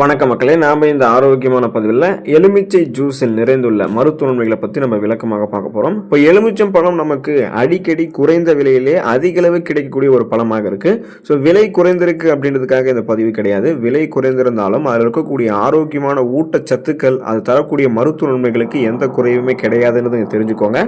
வணக்க மக்களே நாம் இந்த ஆரோக்கியமான பதிவில் எலுமிச்சை ஜூஸில் நிறைந்துள்ள மருத்துவ நன்மைகளை பற்றி நம்ம விளக்கமாக பார்க்க போகிறோம் இப்போ எலுமிச்சம் பழம் நமக்கு அடிக்கடி குறைந்த விலையிலே அதிக அளவு கிடைக்கக்கூடிய ஒரு பழமாக இருக்குது ஸோ விலை குறைந்திருக்கு அப்படின்றதுக்காக இந்த பதிவு கிடையாது. விலை குறைந்திருந்தாலும் அதில் இருக்கக்கூடிய ஆரோக்கியமான ஊட்டச்சத்துக்கள் அது தரக்கூடிய மருத்துவ நன்மைகளுக்கு எந்த குறைவுமே கிடையாதுன்னு தெரிஞ்சுக்கோங்க.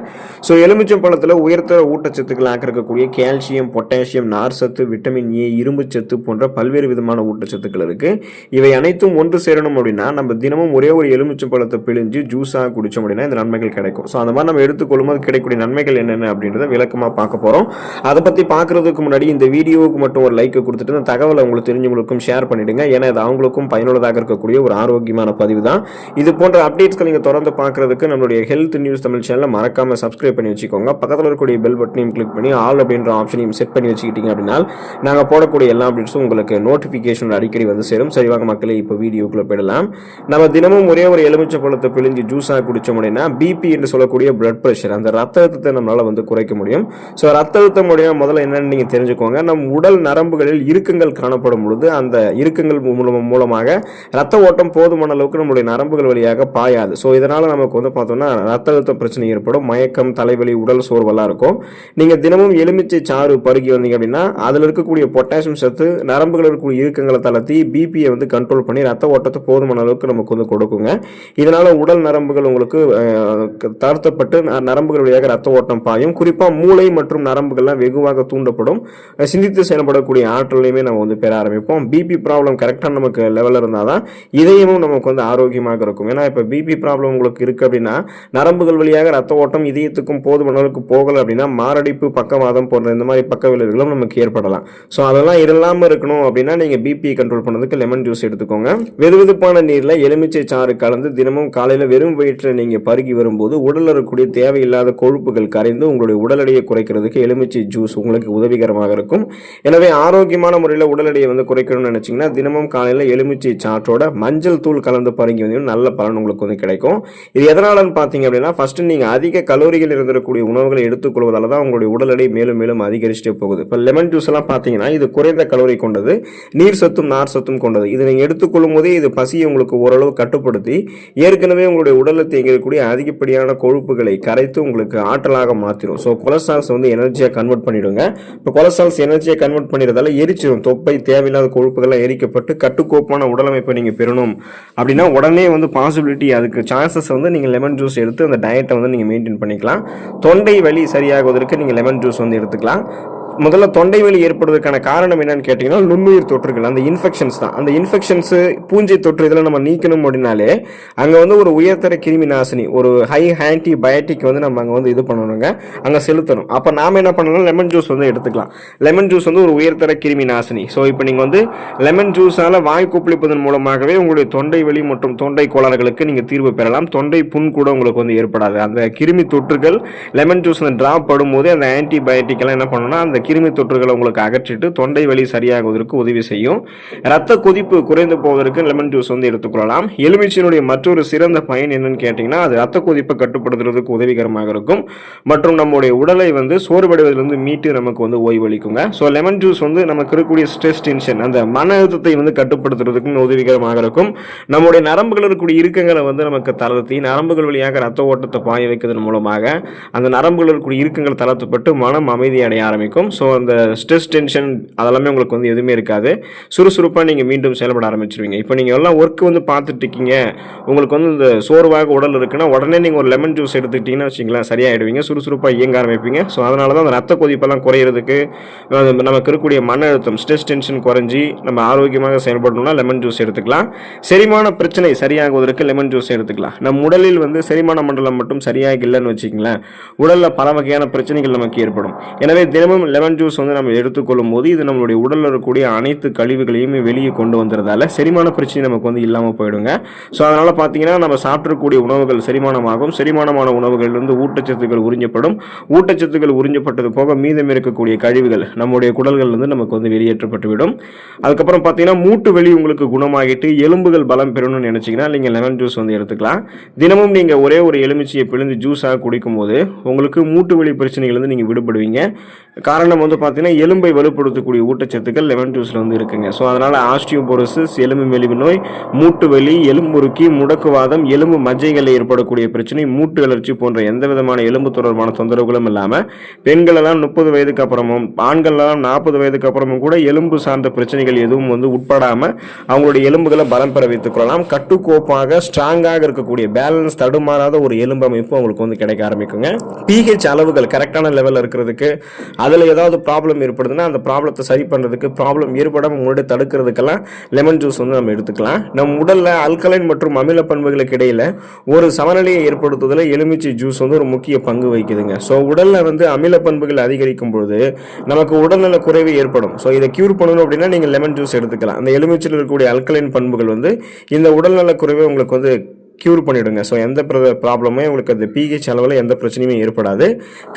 ஸோ எலுமிச்சம் பழத்தில் உயர்த்தர ஊட்டச்சத்துக்களாக இருக்கக்கூடிய கால்சியம் பொட்டாசியம் நார் சத்து விட்டமின் ஏ இரும்பு சத்து போன்ற பல்வேறு விதமான ஊட்டச்சத்துக்கள் இருக்குது இவை அனைத்தும் ஒன்று சேரணும் அப்படின்னா நம்ம தினமும் ஒரே ஒரு எலுமிச்சம் பழத்தை பிழிஞ்சு ஜூஸாக குடித்தோம் அப்படின்னா இந்த நன்மைகள் கிடைக்கும். ஸோ அந்த மாதிரி நம்ம எடுத்துக்கொள்ளும் போது கிடைக்கக்கூடிய நன்மைகள் என்னென்ன அப்படின்றத விளக்கமாக பார்க்க போகிறோம் அதை பற்றி பார்க்கறதுக்கு முன்னாடி இந்த வீடியோவுக்கு மட்டும் ஒரு லைக்கை கொடுத்துட்டு இந்த தகவலை உங்களுக்கு தெரிஞ்சவங்களுக்கும் ஷேர் பண்ணிவிடுங்க ஏன்னா இது அவங்களுக்கும் பயனுள்ளதாக இருக்கக்கூடிய ஒரு ஆரோக்கியமான பதிவு தான். இது போன்ற அப்டேட்ஸ்கள் நீங்கள் தொடர்ந்து பார்க்குறதுக்கு நம்மளுடைய ஹெல்த் நியூஸ் தமிழ் சேனலை மறக்காமல் சப்ஸ்கிரைப் பண்ணி வச்சுக்கோங்க. பக்கத்தில் இருக்கக்கூடிய பெல் பட்டனையும் கிளிக் பண்ணி ஆல் அப்படின்ற ஆப்ஷனையும் செட் பண்ணி வச்சுக்கிட்டீங்க அப்படின்னா நாங்கள் போடக்கூடிய எல்லா அப்டேட்ஸும் உங்களுக்கு நோட்டிஃபிகேஷன் அடிக்கடி வந்து சேரும். சரிவாக மக்களை இப்போ வீடியோக்குள்ளே போயிடலாம். நம்ம தினமும் ஒரே ஒரு எலுமிச்சை பழத்தை பிழிஞ்சு ஜூஸாக குடிச்சோம் அப்படின்னா பிபி என்று சொல்லக்கூடிய பிளட் ப்ரெஷர் அந்த ரத்த அழுத்தத்தை நம்மளால் வந்து குறைக்க முடியும். ஸோ ரத்த அழுத்தம் மூலியம் முதல்ல என்னன்னு நீங்கள் தெரிஞ்சுக்கோங்க. நம் உடல் நரம்புகளில் இறுக்கங்கள் காணப்படும் பொழுது அந்த இறுக்கங்கள் மூலம் மூலமாக ரத்த ஓட்டம் போதுமான அளவுக்கு நம்மளுடைய நரம்புகள் வழியாக பாயாது. ஸோ இதனால் நமக்கு வந்து பார்த்தோம்னா ரத்த அழுத்தம் பிரச்சனை ஏற்படும். மயக்கம் தலைவலி உடல் சோர்வெல்லாம் இருக்கும். நீங்கள் தினமும் எலுமிச்சை சாறு பருகி வந்தீங்க அப்படின்னா அதில் இருக்கக்கூடிய பொட்டாசியம் சத்து நரம்புகள் இருக்கக்கூடிய இறுக்கங்களை தளர்த்தி பிபியை வந்து கண்ட்ரோல் பண்ணி ரத்த ஓட்டத்தை போதுமான அளவுக்கு நமக்கு வந்து கொடுக்குங்க. இதனால் உடல் நரம்புகள் உங்களுக்கு அஹ், தளர்த்தப்பட்டு நரம்புகள் வழியாக ரத்த ஓட்டம் பாயும். குறிப்பாக மூளை மற்றும் நரம்புகள்லாம் வெகுவாக தூண்டப்படும். சிந்தித்து செயல்படக்கூடிய ஆற்றலையுமே நம்ம வந்து பெற ஆரம்பிப்போம். பிபி ப்ராப்ளம் கரெக்டாக நமக்கு லெவலில் இருந்தால் தான் இதயமும் நமக்கு வந்து ஆரோக்கியமாக இருக்கும். ஏன்னா இப்போ பிபி ப்ராப்ளம் உங்களுக்கு இருக்குது அப்படின்னா நரம்புகள் வழியாக ரத்த ஓட்டம் இதயத்துக்கும் போதுமான அளவுக்கு போகலை அப்படின்னா மாரடைப்பு பக்கவாதம் போன்ற இந்த மாதிரி பக்க விளைவுகளும் நமக்கு ஏற்படலாம். ஸோ அதெல்லாம் இல்லாமல் இருக்கணும் அப்படின்னா நீங்கள் பிபி கண்ட்ரோல் பண்ணதுக்கு லெமன் ஜூஸ் எடுத்துக்கோங்க. வெதுவெதுப்பான நீரில் எலுமிச்சை சாறு கலந்து தினமும் காலையில் வெறும் வயிற்றில் நீங்கள் பருகி வரும்போது உடலில் இருக்கக்கூடிய தேவையில்லாத கொழுப்புகள் கரைந்து உங்களுடைய உடல் எடையை குறைக்கிறதுக்கு எலுமிச்சை ஜூஸ் உங்களுக்கு உதவிகரமாக இருக்கும். எனவே ஆரோக்கியமான முறையில் உடல் எடையை வந்து குறைக்கணும்னு நினச்சிங்கன்னா தினமும் காலையில் எலுமிச்சை சாற்றோட மஞ்சள் தூள் கலந்து பருகி வந்தீங்கன்னா நல்ல பலன் உங்களுக்கு வந்து கிடைக்கும். இது எதனாலன்னு பார்த்தீங்க அப்படின்னா ஃபர்ஸ்ட் நீங்கள் அதிக கலோரிகள் இருந்திருக்கக்கூடிய உணவுகளை எடுத்துக்கொள்வதால் தான் உங்களுடைய உடல் எடை மேலும் மேலும் அதிகரிச்சுட்டே போகுது. இப்போ லெமன் ஜூஸ் எல்லாம் பார்த்தீங்கன்னா இது குறைந்த கலோரி கொண்டது நீர் சத்தும் நார் சத்தும் கொண்டது. இது நீங்கள் எடுத்து எடுத்துக்கொள்ளும் போதே இது பசியை உங்களுக்கு ஓரளவு கட்டுப்படுத்தி ஏற்கனவே உங்களுடைய உடலில் தேங்கக்கூடிய அதிகப்படியான கொழுப்புகளை கரைத்து உங்களுக்கு ஆற்றலாக மாற்றிடும் ஸோ கொலஸ்ட்ரால்ஸ் வந்து எனர்ஜியாக கன்வெர்ட் பண்ணிவிடுங்க இப்போ கொலஸ்ட்ரால்ஸ் எனர்ஜியை கன்வெர்ட் பண்ணிடுறதால எரிச்சிடும் தொப்பை தேவையில்லாத கொழுப்புகள்லாம் எரிக்கப்பட்டு கட்டுக்கோப்பான உடலமைப்பை நீங்கள் பெறணும். அப்படின்னா உடனே வந்து பாசிபிலிட்டி அதுக்கு சான்சஸ் வந்து நீங்கள் லெமன் ஜூஸ் எடுத்து அந்த டயட்டை வந்து நீங்கள் மெயின்டைன் பண்ணிக்கலாம். தொண்டை வலி சரியாகுவதற்கு நீங்கள் லெமன் ஜூஸ் வந்து எடுத்துக்கலாம். முதல்ல தொண்டை வலி ஏற்படுவதற்கான காரணம் என்னன்னு கேட்டிங்கன்னா நுண்ணுயிர் தொற்றுகள் அந்த இன்ஃபெக்ஷன்ஸ் தான். அந்த இன்ஃபெக்ஷன்ஸு பூஞ்சை தொற்று இதெல்லாம் நம்ம நீக்கணும் அப்படின்னாலே அங்கே வந்து ஒரு உயர்தர கிருமி நாசினி ஒரு ஹை ஆன்டி பயோட்டிக் வந்து நம்ம அங்கே வந்து இது பண்ணணுங்க. அங்கே செலுத்தணும். அப்போ நாம் என்ன பண்ணணும் லெமன் ஜூஸ் வந்து எடுத்துக்கலாம். லெமன் ஜூஸ் வந்து ஒரு உயர்தர கிருமி நாசினி. ஸோ இப்போ நீங்கள் வந்து லெமன் ஜூஸால் வாய் கொப்பளிப்பதன் மூலமாகவே உங்களுடைய தொண்டை வலி மற்றும் தொண்டை கோளாறுகளுக்கு நீங்கள் தீர்வு பெறலாம். தொண்டை புண் கூட உங்களுக்கு வந்து ஏற்படாது. அந்த கிருமி தொற்றுகள் லெமன் ஜூஸ் அந்த ட்ராப் படும்போது அந்த ஆன்டிபயோட்டிக் எல்லாம் என்ன பண்ணணும்னா அந்த கிருமி தொற்றுகளை உங்களுக்கு அகற்றிட்டு தொண்டை வலி சரியாகுவதற்கு உதவி செய்யும். ரத்த கொதிப்பு குறைந்து போவதற்கு லெமன் ஜூஸ் வந்து எடுத்துக்கொள்ளலாம். எலுமிச்சையினுடைய மற்றொரு சிறந்த பயன் என்னன்னு கேட்டிங்கன்னா அது ரத்த கொதிப்பை கட்டுப்படுத்துறதுக்கு உதவிகரமாக இருக்கும். மற்றும் நம்முடைய உடலை வந்து சோர்வடைவதிலிருந்து மீட்டு நமக்கு வந்து ஓய்வளிக்குங்க ஸோ லெமன் ஜூஸ் வந்து நமக்கு இருக்கக்கூடிய ஸ்ட்ரெஸ் டென்ஷன் அந்த மன அழுத்தத்தை வந்து கட்டுப்படுத்துறதுக்கு உதவிகரமாக இருக்கும். நம்முடைய நரம்புகள் இருக்கக்கூடிய இறுக்கங்களை வந்து நமக்கு தளர்த்தி நரம்புகள் வழியாக ரத்த ஓட்டத்தை பாய வைக்கிறதன் மூலமாக அந்த நரம்புகள் இருக்கக்கூடிய இறுக்கங்கள் தளர்த்தப்பட்டு மனம் அமைதி அடைய ஆரம்பிக்கும். ஸோ அந்த ஸ்ட்ரெஸ் டென்ஷன் அதெல்லாமே உங்களுக்கு வந்து எதுவுமே இருக்காது. சுறுசுறுப்பாக நீங்கள் மீண்டும் செயல்பட ஆரம்பிச்சிருவீங்க. இப்போ நீங்கள் எல்லாம் ஒர்க் வந்து பார்த்துட்டு இருக்கீங்க. உங்களுக்கு வந்து இந்த சோர்வாக உடல் இருக்குன்னா உடனே நீங்கள் ஒரு லெமன் ஜூஸ் எடுத்துக்கிட்டீங்கன்னா வச்சிங்களேன் சரியாயிடுவீங்க. சுறுசுறுப்பாக இயங்க ஆரம்பிப்பீங்க. ஸோ அதனால தான் அந்த ரத்த கொதிப்பெல்லாம் குறையிறதுக்கு நமக்கு இருக்கக்கூடிய மன அழுத்தம் ஸ்ட்ரெஸ் டென்ஷன் குறைஞ்சி நம்ம ஆரோக்கியமாக செயல்படணும்னா லெமன் ஜூஸ் எடுத்துக்கலாம். செரிமான பிரச்சனை சரியாகுவதற்கு லெமன் ஜூஸ் எடுத்துக்கலாம். நம் உடலில் வந்து செரிமான மண்டலம் மட்டும் சரியாக இல்லைன்னு வச்சுக்கங்களேன் உடலில் பல வகையான பிரச்சனைகள் நமக்கு ஏற்படும். எனவே தினமும் லெமன் ஜூஸ் வந்து நம்ம எடுத்துக்கொள்ளும் போது இது நம்மளுடைய உடலில் இருக்கக்கூடிய அனைத்து கழிவுகளையுமே வெளியே கொண்டு வந்துறதால செரிமான பிரச்சனை நமக்கு வந்து இல்லாமல் போயிடுங்க. ஸோ அதனால் பார்த்தீங்கன்னா நம்ம சாப்பிடக்கூடிய உணவுகள் செரிமானமாகும். செரிமானமான உணவுகளிலிருந்து ஊட்டச்சத்துக்கள் உறிஞ்சப்படும். ஊட்டச்சத்துக்கள் உறிஞ்சப்பட்டது போக மீதம் இருக்கக்கூடிய கழிவுகள் நம்முடைய குடல்கள் வந்து நமக்கு வந்து வெளியேற்றப்பட்டுவிடும். அதுக்கப்புறம் பார்த்தீங்கன்னா மூட்டு வெளி உங்களுக்கு குணமாகிட்டு எலும்புகள் பலம் பெறணும்னு நினச்சிங்கன்னா நீங்கள் லெமன் ஜூஸ் வந்து எடுத்துக்கலாம். தினமும் நீங்கள் ஒரே ஒரு எலுமிச்சையை பிழிந்து ஜூஸாக குடிக்கும்போது உங்களுக்கு மூட்டு வெளி பிரச்சனைகள் வந்து நீங்கள் விடுபடுவீங்க. காரணம் நம்ம வந்து பார்த்தீங்கன்னா எலும்பை வலுப்படுத்தக்கூடிய ஊட்டச்சத்துக்கள் லெமன் ஜூஸில் வந்து இருக்குங்க. ஸோ அதனால் ஆஸ்டியோபோரோசிஸ் எலும்பு மெலிவு நோய் மூட்டு வலி எலும்புருக்கி முடக்குவாதம் எலும்பு மஜ்ஜைகளில் ஏற்படக்கூடிய பிரச்சனை மூட்டு வளர்ச்சி போன்ற எந்த விதமான எலும்பு தொடர்பான தொந்தரவுகளும் இல்லாமல் பெண்களெல்லாம் முப்பது வயதுக்கு அப்புறமும் ஆண்கள்லாம் நாற்பது வயதுக்கு அப்புறமும் கூட எலும்பு சார்ந்த பிரச்சனைகள் எதுவும் வந்து உட்படாமல் அவங்களுடைய எலும்புகளை பலம் பெற வைத்துக் கொள்ளலாம். கட்டுக்கோப்பாக ஸ்ட்ராங்காக இருக்கக்கூடிய பேலன்ஸ் தடுமாறாத ஒரு எலும்பு அமைப்பு அவங்களுக்கு வந்து கிடைக்க ஆரம்பிக்குங்க. பிஹெச் அளவுகள் கரெக்டான லெவலில் இருக்கிறதுக்கு அதில் ஏதாவது ப்ராப்ளம் ஏற்படுதுன்னா அந்த ப்ராப்ளத்தை சரி பண்ணுறதுக்கு ப்ராப்ளம் ஏற்படாமல் முன்னாடி தடுக்கிறதுக்கெல்லாம் லெமன் ஜூஸ் வந்து நம்ம எடுத்துக்கலாம். நம் உடலில் அல்கலைன் மற்றும் அமில பண்புகளுக்கு இடையில் ஒரு சமநிலையை ஏற்படுத்துவதில் எலுமிச்சை ஜூஸ் வந்து ஒரு முக்கிய பங்கு வகிக்குதுங்க. ஸோ உடலில் வந்து அமில பண்புகள் அதிகரிக்கும் பொழுது நமக்கு உடல்நல குறைவு ஏற்படும். ஸோ இதை கியூர் பண்ணணும் அப்படின்னா நீங்கள் லெமன் ஜூஸ் எடுத்துக்கலாம். அந்த எலுமிச்சில் இருக்கக்கூடிய அல்கலைன் பண்புகள் வந்து இந்த உடல்நல குறைவை உங்களுக்கு வந்து க்யூர் பண்ணிவிடுங்க ஸோ எந்த ப்ராப்ளமே உங்களுக்கு அந்த பிஹெச் அளவில் எந்த பிரச்சனையுமே ஏற்படாது.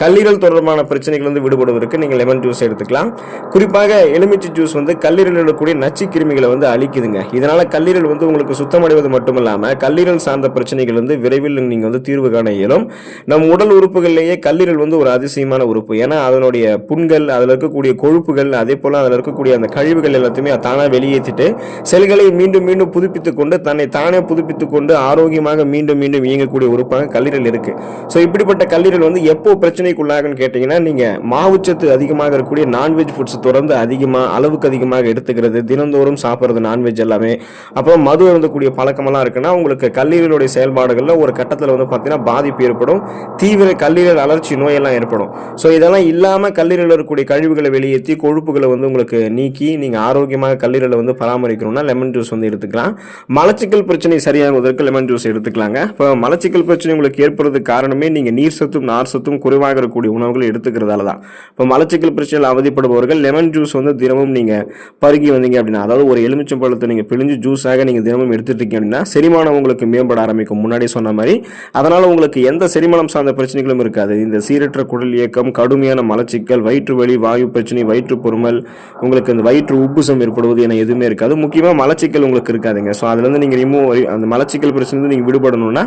கல்லீரல் தொடர்பான பிரச்சனைகள் வந்து விடுபடுவதற்கு நீங்கள் லெமன் ஜூஸ் எடுத்துக்கலாம். குறிப்பாக எலுமிச்சை ஜூஸ் வந்து கல்லீரலில் இருக்கக்கூடிய நச்சு கிருமிகளை வந்து அழிக்குதுங்க. இதனால் கல்லீரல் வந்து உங்களுக்கு சுத்தமடைவது மட்டும் இல்லாமல் கல்லீரல் சார்ந்த பிரச்சனைகள் வந்து விரைவில் நீங்கள் வந்து தீர்வு காண இயலும். நம் உடல் உறுப்புகள்லேயே கல்லீரல் வந்து ஒரு அதிசயமான உறுப்பு. ஏன்னா அதனுடைய புண்கள் அதில் இருக்கக்கூடிய கொழுப்புகள் அதே போல் அதில் இருக்கக்கூடிய அந்த கழிவுகள் எல்லாத்தையுமே தானாக வெளியேற்றிட்டு செல்களை மீண்டும் மீண்டும் புதுப்பித்துக்கொண்டு தன்னை தானே புதுப்பித்துக்கொண்டு கொண்டு ஆரோக்கியமாக மீண்டும் மீண்டும் இயங்கக்கூடிய உறுப்பாக கல்லீரல் இருக்கு. ஸோ இப்படிப்பட்ட கல்லீரல் வந்து எப்போ பிரச்சனைக்குள்ளாகன்னு கேட்டிங்கன்னா நீங்கள் மாவுச்சத்து அதிகமாக இருக்கக்கூடிய நான்வெஜ் ஃபுட்ஸ் தொடர்ந்து அதிகமாக அளவுக்கு அதிகமாக எடுத்துக்கிறது தினந்தோறும் சாப்பிட்றது நான்வெஜ் எல்லாமே. அப்புறம் மது இருந்தக்கூடிய பழக்கமெல்லாம் இருக்குன்னா உங்களுக்கு கல்லீரலுடைய செயல்பாடுகளில் ஒரு கட்டத்தில் வந்து பார்த்தீங்கன்னா பாதிப்பு ஏற்படும். தீவிர கல்லீரல் அலர்ச்சி நோயெல்லாம் ஏற்படும். ஸோ இதெல்லாம் இல்லாமல் கல்லீரலில் இருக்கக்கூடிய கழிவுகளை வெளியேற்றி கொழுப்புகளை வந்து உங்களுக்கு நீக்கி நீங்கள் ஆரோக்கியமாக கல்லீரலை வந்து பராமரிக்கணும்னா லெமன் ஜூஸ் வந்து எடுத்துக்கலாம். மலச்சிக்கல் பிரச்சனை சரியாகுவதற்கு லெமன் ஜூஸ் எடுத்துக்கலாங்க. இப்போ மலச்சிக்கல் பிரச்சனை உங்களுக்கு ஏற்படுறதுக்கு காரணமே நீங்கள் நீர் சத்தும் நார் சத்தும் குறைவாக இருக்கக்கூடிய உணவுகள் எடுத்துக்கிறதால தான். இப்போ மலச்சிக்கல் பிரச்சனையில் அவதிப்படுபவர்கள் லெமன் ஜூஸ் வந்து தினமும் நீங்கள் பருகி வந்தீங்க அப்படின்னா அதாவது ஒரு எலுமிச்சம் பழத்தை நீங்கள் பிழிஞ்சு ஜூஸாக நீங்கள் தினமும் எடுத்துட்டீங்க இருக்கீங்க அப்படின்னா செரிமானம் உங்களுக்கு மேம்பட ஆரம்பிக்கும். முன்னாடி சொன்ன மாதிரி. அதனால் உங்களுக்கு எந்த செரிமானம் சார்ந்த பிரச்சனைகளும் இருக்காது. இந்த சீரற்ற குடல் இயக்கம் கடுமையான மலச்சிக்கல் வயிற்று வலி வாயு பிரச்சனை வயிற்று பொறுமல் உங்களுக்கு இந்த வயிற்று உப்புசம் ஏற்படுவது என எதுவுமே இருக்காது. முக்கியமாக மலச்சிக்கல் உங்களுக்கு இருக்காதுங்க. ஸோ அதுலேருந்து நீங்கள் ரிமூவ் அந்த மலச்சிக்கல் பிரச்சனை நீங்கள் விடுபடணும்னா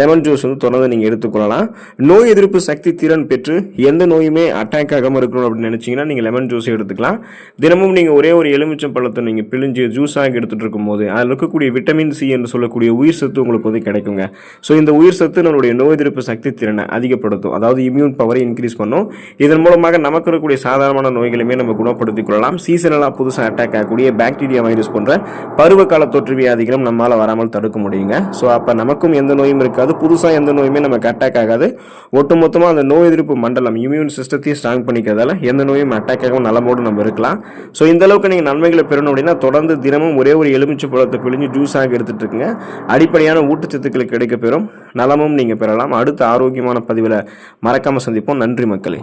லெமன் ஜூஸ் வந்து தொடர்ந்து நீங்கள் எடுத்துக்கொள்ளலாம். நோய் எதிர்ப்பு சக்தி திறன் பெற்று எந்த நோயுமே அட்டாக் ஆகாமல் இருக்கணும் அப்படின்னு நினச்சிங்கன்னா நீங்கள் லெமன் ஜூஸ் எடுத்துக்கலாம். தினமும் நீங்கள் ஒரே ஒரு எலுமிச்சம் பழத்தை நீங்கள் பிழிஞ்சு ஜூஸாக எடுத்துகிட்டு இருக்கும்போது அதில் இருக்கக்கூடிய விட்டமின் சி என்று சொல்லக்கூடிய உயிர் சத்து உங்களுக்கு வந்து கிடைக்குங்க. ஸோ இந்த உயிர் சத்து நம்மளுடைய நோய் எதிர்ப்பு சக்தி திறனை அதிகப்படுத்தும். அதாவது இம்யூன் பவரை இன்க்ரீஸ் பண்ணும். இதன் மூலமாக நமக்கு இருக்கக்கூடிய சாதாரணமான நோய்களையுமே நம்ம குணப்படுத்திக் கொள்ளலாம். சீசனலாக புதுசாக அட்டாக் ஆகக்கூடிய பாக்டீரியா வைரஸ் போன்ற பருவகால தொற்று வியாதிகளும் நம்மால் வராமல் தடுக்க முடியுங்க. ஸோ அப்போ நமக்கும் எந்த நோயும் இருக்காது. புதுசாக எந்த நோயுமே நமக்கு அட்டாக் ஆகாது. ஒட்டுமொத்தமாக அந்த நோய் எதிர்ப்பு மண்டலம் இம்யூன் சிஸ்டத்தையும் ஸ்ட்ராங் பண்ணிக்கிறதால எந்த நோயும் அட்டாக் ஆகாமல் நலமோடு நம்ம இருக்கலாம். ஸோ இந்தளவுக்கு நீங்கள் நன்மைகளை பெறணும் அப்படின்னா தொடர்ந்து தினமும் ஒரே ஒரு எலுமிச்சை பழத்தை பிழிஞ்சு ஜூஸாக எடுத்துகிட்டு இருக்குங்க. அடிப்படையான ஊட்டச்சத்துக்களை கிடைக்க பெறும். நலமும் நீங்கள் பெறலாம். அடுத்த ஆரோக்கியமான பதிவில் மறக்காமல் சந்திப்போம். நன்றி மக்களே.